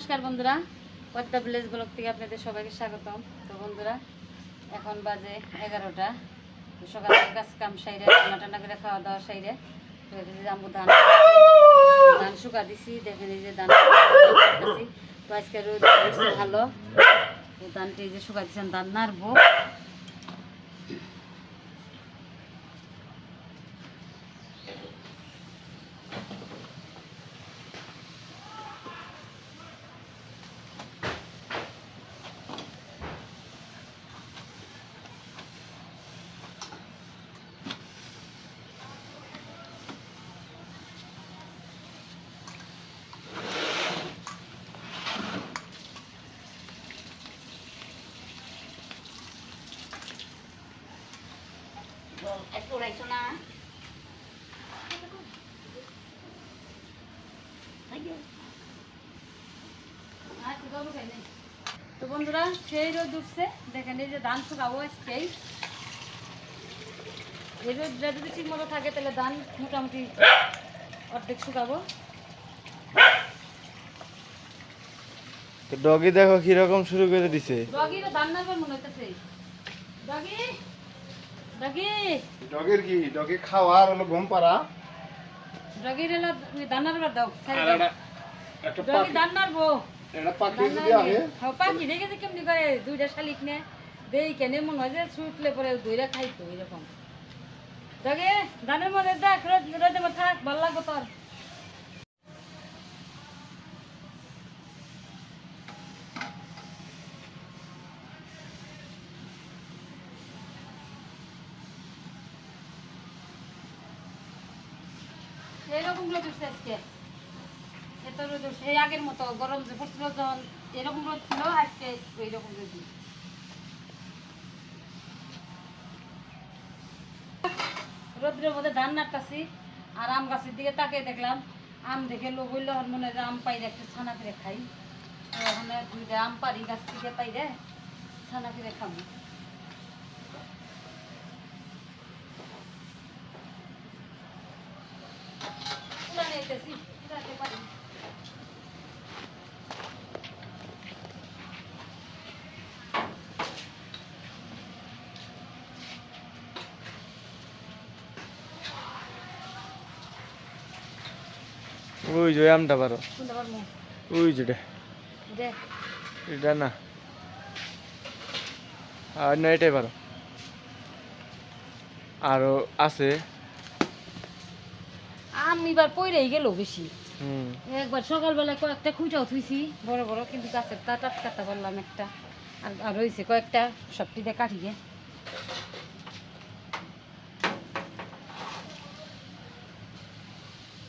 নমস্কার বন্ধুরা Padma village blog থেকে আপনাদের সবাইকে স্বাগতম। তো বন্ধুরা, এখন বাজে এগারোটা। সকাল কাজ কাম সাইরে, রান্না টান্না করে খাওয়া দাওয়া সাইরে। আমু ধান ধান শুকা দিছি দেখে এই যে ধান তো আজকে রোদ ভালো। ধানটি যে শুকা দিচ্ছেন ধান নাড়বো। একটু রাখছো না তো বন্ধুরা সেই রোদ উঠছে। দেখেন এই যে ধান শুকাবো আজকেই। এই রোদটা যদি ঠিক মতো থাকে তাহলে ধান মোটামুটি অর্ধেক শুকাবো। ডগি দেখো কীরকম শুরু করে দিছে। ডগির ধান নারবার মনে হইতেছে। ডগি! ডগি। ডগের কি? ডগে খাওয়ার হলো ঘুম পাড়া। ডগির হলো দানার বার দাও আর। একটা ডগি দানার বউ। এটা পাখি যদি। আহে। হ্যাঁ, পাখি দেখে যে কেমনি করে দুইটা শালিক নে। দেই কেন মন হয় যে ছুটলে পরে দুইটা খাইতো এরকম। ডগে দানের মধ্যে দেখ রোদ রোদে থাক ভালো লাগবে তোর। রোদ রোদ্রের মধ্যে ধান নাড়তাছি, আর আম গাছের দিকে তাকিয়ে দেখলাম, আম দেখে লোক হইলে মনে হয় আম পাইলে একটু ছানা করে খাই। আম পারি, গাছ থেকে পাইলে ছানা করে খাব। ওই যে আমটা পারো? ওই যেটা এটা। না। আর না এটাই পারো। আরও আছে। আম এবার পইরেই গেল বেশি। হুম। একবার সকালবেলা কয়েকটা খুঁটাও থুইছি বড় বড় কিন্তু গাছের তা টাটকাটা করলাম একটা। আর আর রয়েছে কয়েকটা সবটিতে কাটিয়ে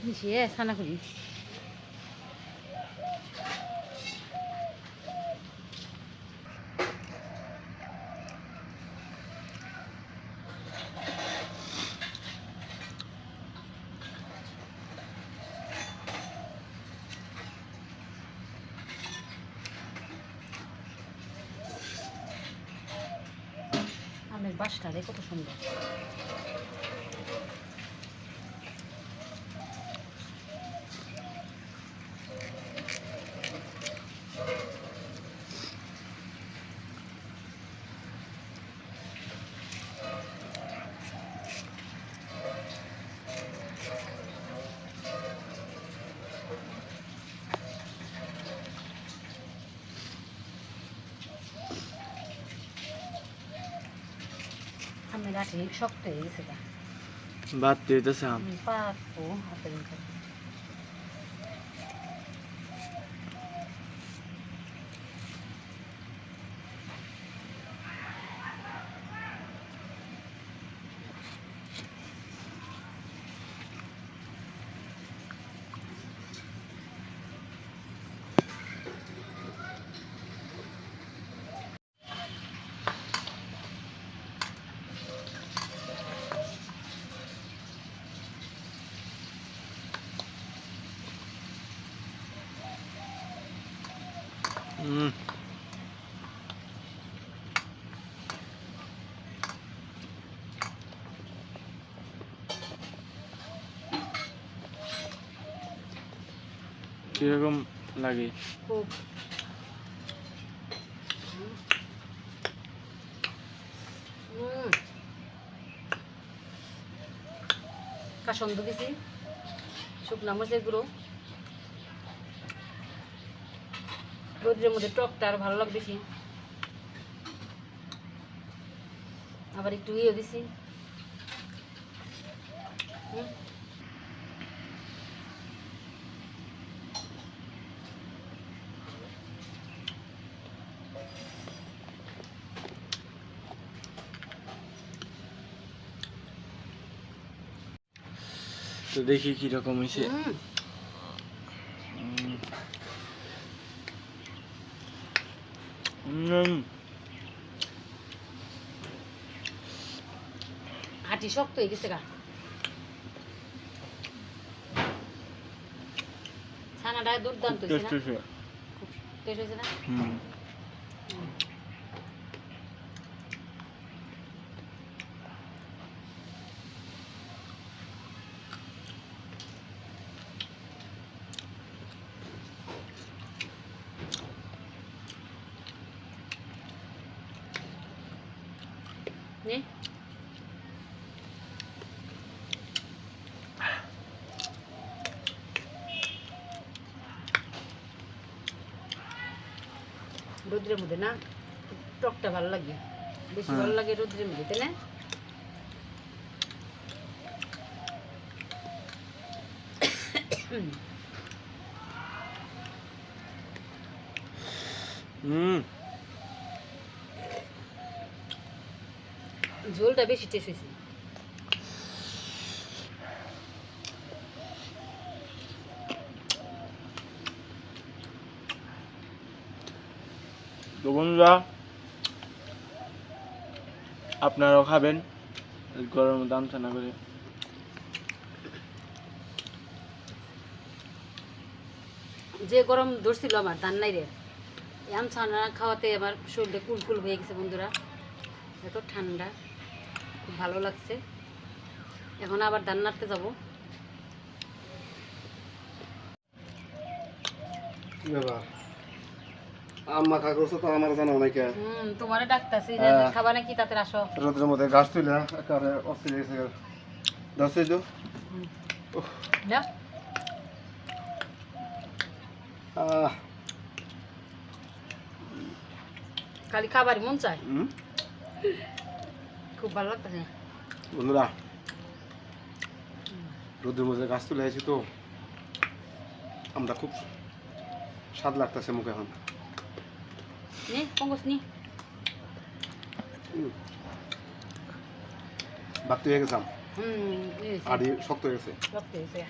মিশিয়ে ছানা করি আমের বাসটা রে কত সুন্দর আঠে শক্ত হয়ে গেছে বাদ দিতেছে আম। আমি পারব হাতের কীরকম লাগে। কাসন্দ দিছি শুকনা মরিচের গুঁড়ো। রোদ্রের মধ্যে টকটা আর ভালো লাগবে বেশি। আবার একটু ইয়ে দিছি। তো দেখি কীরকম হয়েছে হুম। উম, হাঁটি শক্ত হয়ে গেছে গা। ছানাটা দুর্দান্ত হয়েছে না? খুব টেস্ট হয়েছে না? হুম। নে রোদ্রের মধ্যে না টকটা ভালো লাগে বেশি হ্যাঁ। ভালো লাগে রোদ্রের মধ্যে তাই না হুম ঝোলটা বেশি টেস্ট হয়েছে। তো বন্ধুরা আপনারাও খাবেন গরমের দাম ছানা করে। যে গরম ধরছিল আমার ধান নাই রে। এই আম ছানা খাওয়াতে আমার শরীরটা কুলকুল হয়ে গেছে বন্ধুরা এত ঠান্ডা। খুব ভালো লাগছে। এখন আবার ধান নাড়তে যাব। কি ব্যাপার? আম মাখা করছ তো আমার জানা নাই কে। হুম তোমারে ডাকতাছি হ্যাঁ। খাবা নাকি তাতে আসো। রোদের মধ্যে গাছ তুলে একেবারে অস্থির হয়ে গেছে দশই তো। না আহ, খালি খাবারই মন চায়। হুম, খুব ভালো লাগতেছে। বন্ধুরা রোদের মধ্যে গাছ তুলে আছি তো। আমরা খুব স্বাদ লাগতেছে মুখে এখন। নে পঙ্কজ নি। বাড়তি হয়ে গেছে। আড়ি শক্ত হয়ে গেছে? রক্ত হয়েছে।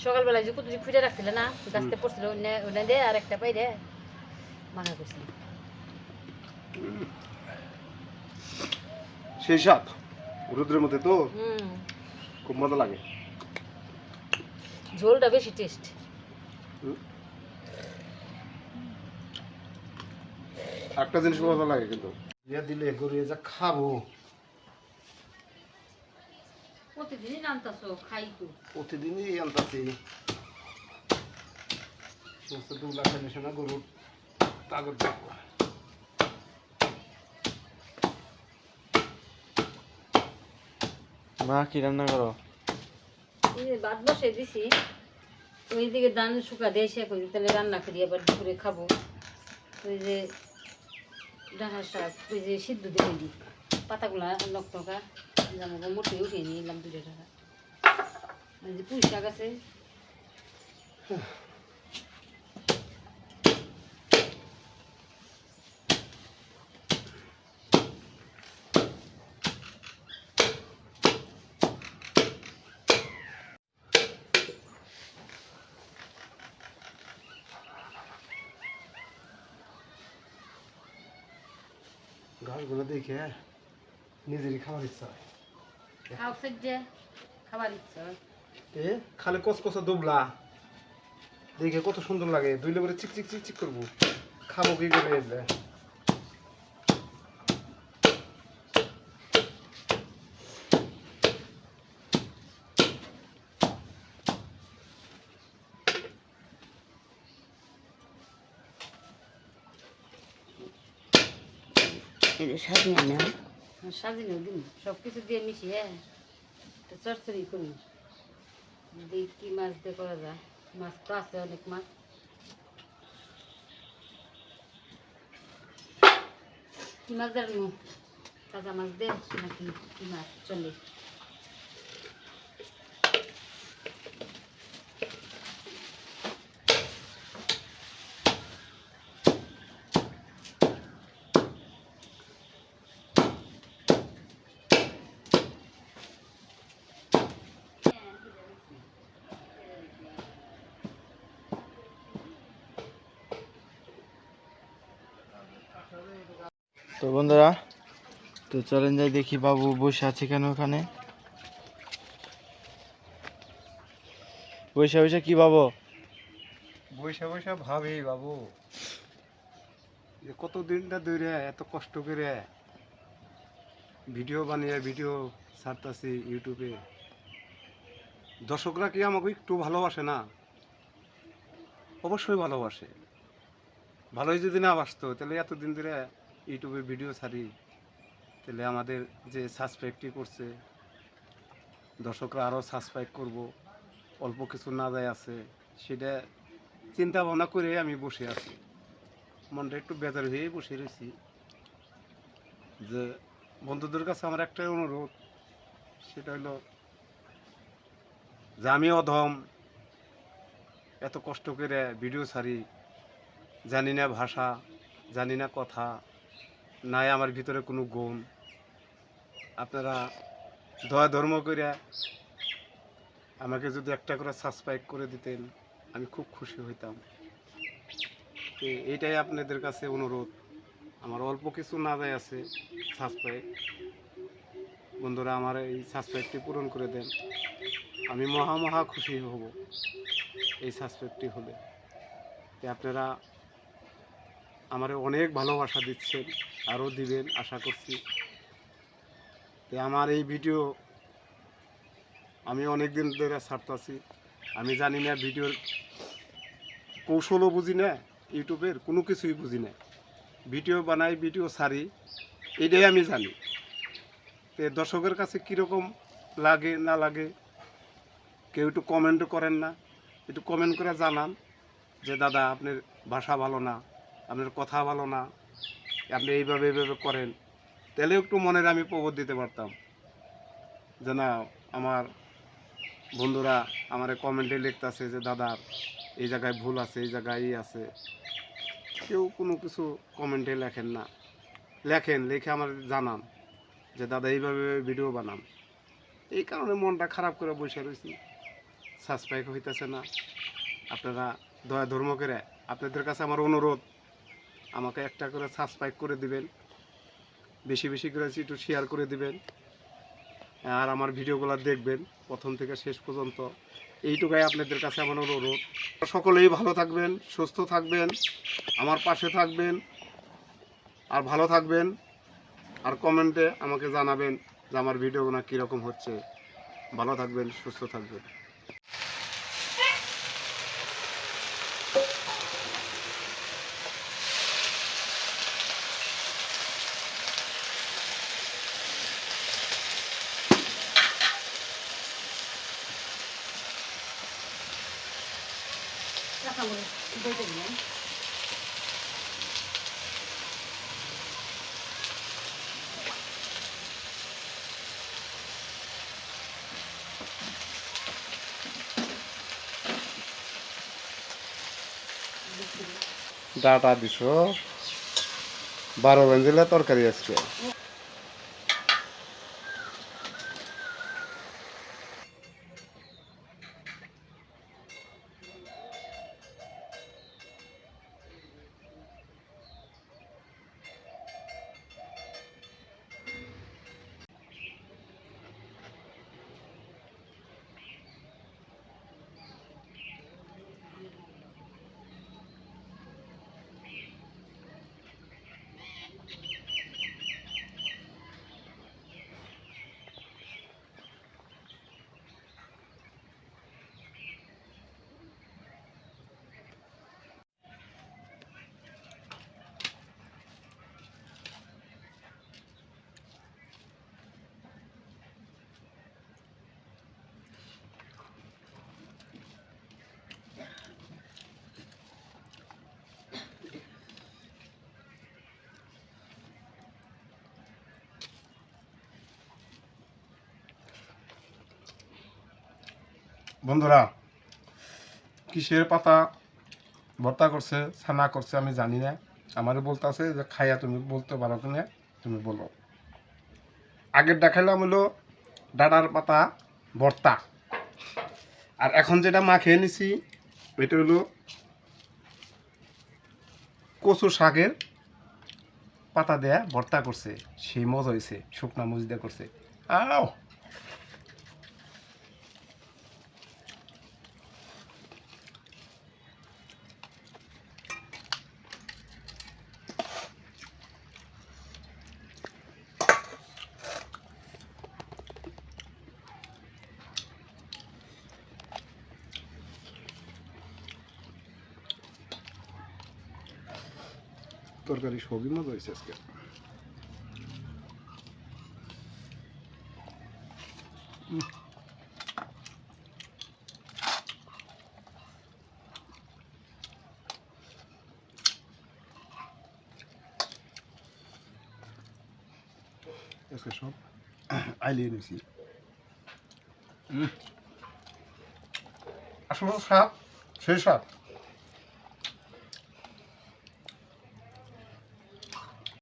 সকালবেলায় যে কুতুরি ফুটে রাখছিলে না গাছতে পড়ছিল ওনে- ওনে দে আর একটা পাই দে। মাখা করছি সেই স্বাদ রোদের মধ্যে তো হুম। খুব মজা লাগে। ঝোলটা বেশি টেস্ট একটা জিনিস মজা লাগে কিন্তু। ইয়ে দিলে যা খাব। প্রতিদিনই নামতাছো খাই তো। প্রতিদিনই আনতাছি। সমস্ত দুলা খাইলে না গরুর তাগত দেখব মা কি রান্না করো? ভাত বসে দিছি। ওইদিকে ধান শুকা দিয়ে সে করি তাহলে রান্না করি আবার দুপুরে খাব। ওই যে ডাঁটা শাক ওই যে সিদ্ধ দিয়ে দিই পাতাগুলা নকটকা জামা মোটে উঠিয়ে নিলাম দুটো টাকা। ওই যে পুঁই শাক আছে। ঘাসগুলো দেখে নিজেরই খাবার ইচ্ছা হয়। খাবার ইচ্ছা। এ খালে কসকসা দুবলা। দেখে কত সুন্দর লাগে। দুইলে করে চিক চিক চিক চিক করব। খাব কি করে এটা সাজিয়ে দিন। সব কিছু দিয়ে মিশিয়ে একটা চরচড়ি করি। দেখি কি মাছ দিয়ে করা যায়? মাছ তো আছে অনেক মাছ। কি মাছ দেন তাজা মাছ দে, নাকি কি মাছ? চলে। তো বন্ধুরা, তো চলেন যাই দেখি বাবু বসে আছে কেন ওখানে। বসে বসে কি বাবু? বৈশা বৈশা ভাবি বাবু, যে কত দিনটা ধরে, এত কষ্ট করে ভিডিও বানিয়ে, ভিডিও ছাড়তাছি ইউটিউবে। দর্শকরা কি আমাকে একটু ভালোবাসে না? অবশ্যই ভালোবাসে। ভালোই যদি না বাসতো, তাহলে এতদিন ধরে ইউটিউবে ভিডিও ছাড়ি, তাহলে আমাদের যে সাবস্ক্রাইবটি করছে, দর্শকরা আরও সাবস্ক্রাইব করব, অল্প কিছু না যায় আছে, সেটা চিন্তা ভাবনা করে আমি বসে আছি। মনটা একটু বেজার হয়ে বসে রয়েছি। যে বন্ধুদের কাছে আমার একটাই অনুরোধ, সেটা হলো যে আমি অধম, এত কষ্ট করে ভিডিও ছাড়ি, জানি না ভাষা, জানি না কথা নাই আমার ভিতরে কোনো গুণ। আপনারা দয়া ধর্ম করে আমাকে যদি একটা করে সাবস্ক্রাইব করে দিতেন, আমি খুব খুশি হইতাম। তো এইটাই আপনাদের কাছে অনুরোধ। আমার অল্প কিছু না যায় আছে সাবস্ক্রাইব বন্ধুরা, আমার এই সাবস্ক্রাইবটি পূরণ করে দেন। আমি মহা মহা খুশি হব এই সাবস্ক্রাইবটি হলে। আপনারা আমার অনেক ভালোবাসা দিচ্ছেন, আরও দিবেন, আশা করছি। তো আমার এই ভিডিও আমি অনেক দিন ধরে ছাড়তাছি। আমি জানি না ভিডিওর কৌশলও বুঝি না, ইউটিউবের কোনো কিছুই বুঝি না। ভিডিও বানাই, ভিডিও ছাড়ি, এটাই আমি জানি। তো দর্শকের কাছে কীরকম লাগে, না লাগে, কেউ একটু কমেন্টও করেন না। একটু কমেন্ট করে জানান যে, দাদা, আপনার ভাষা ভালো না। আপনার কথা ভালো না, আপনি এইভাবে এইভাবে করেন, তাহলে একটু মনের আমি প্রবোধ দিতে পারতাম। যে না আমার বন্ধুরা আমার কমেন্টে লিখতেছে যে, দাদা, এই জায়গায় ভুল আছে, এই জায়গায় ই আছে। কেউ কোনো কিছু কমেন্টে লেখেন না। লেখেন, লিখে আমার জানান যে, দাদা, এইভাবে ভিডিও বানান। এই কারণে মনটা খারাপ করে বসে রয়েছি সাবস্ক্রাইব হইতেছে না। আপনারা দয়া ধর্ম করে, আপনাদের কাছে আমার অনুরোধ আমাকে একটা করে সাবস্ক্রাইব করে দিবেন। বেশি বেশি করে একটু শেয়ার করে দিবেন। আর আমার ভিডিওগুলো দেখবেন, প্রথম থেকে শেষ পর্যন্ত। এইটুকাই আপনাদের কাছে আমার অনুরোধ। সকলেই ভালো থাকবেন, সুস্থ থাকবেন, আমার পাশে থাকবেন, আর ভালো থাকবেন। আর কমেন্টে আমাকে জানাবেন যে আমার ভিডিওগুলো কীরকম হচ্ছে। ভালো থাকবেন, সুস্থ থাকবেন। ডাটা দিছ। বারো বেঞ্জিলে তরকারি আজকে। বন্ধুরা, কিসের পাতা? ভর্তা করছে, ছানা করছে, আমি জানি না। আমারও বলতে আছে যে, খাইয়া তুমি বলতে পারো কিনা তুমি বলো। আগের দেখাইলাম হলো ডাডার পাতা, ভর্তা। আর এখন যেটা মা খেয়ে নিছি, এটা হলো কচু শাকের পাতা দেয়া ভর্তা করছে। সেই মজ হয়েছে শুকনা মুজ দিয়ে করছে। আও! তরকারি সবই মজা হয়েছে আজকে। আজকে সব আইলিয়ে নিয়েছি আসলে স্বাদ সেই স্বাদ।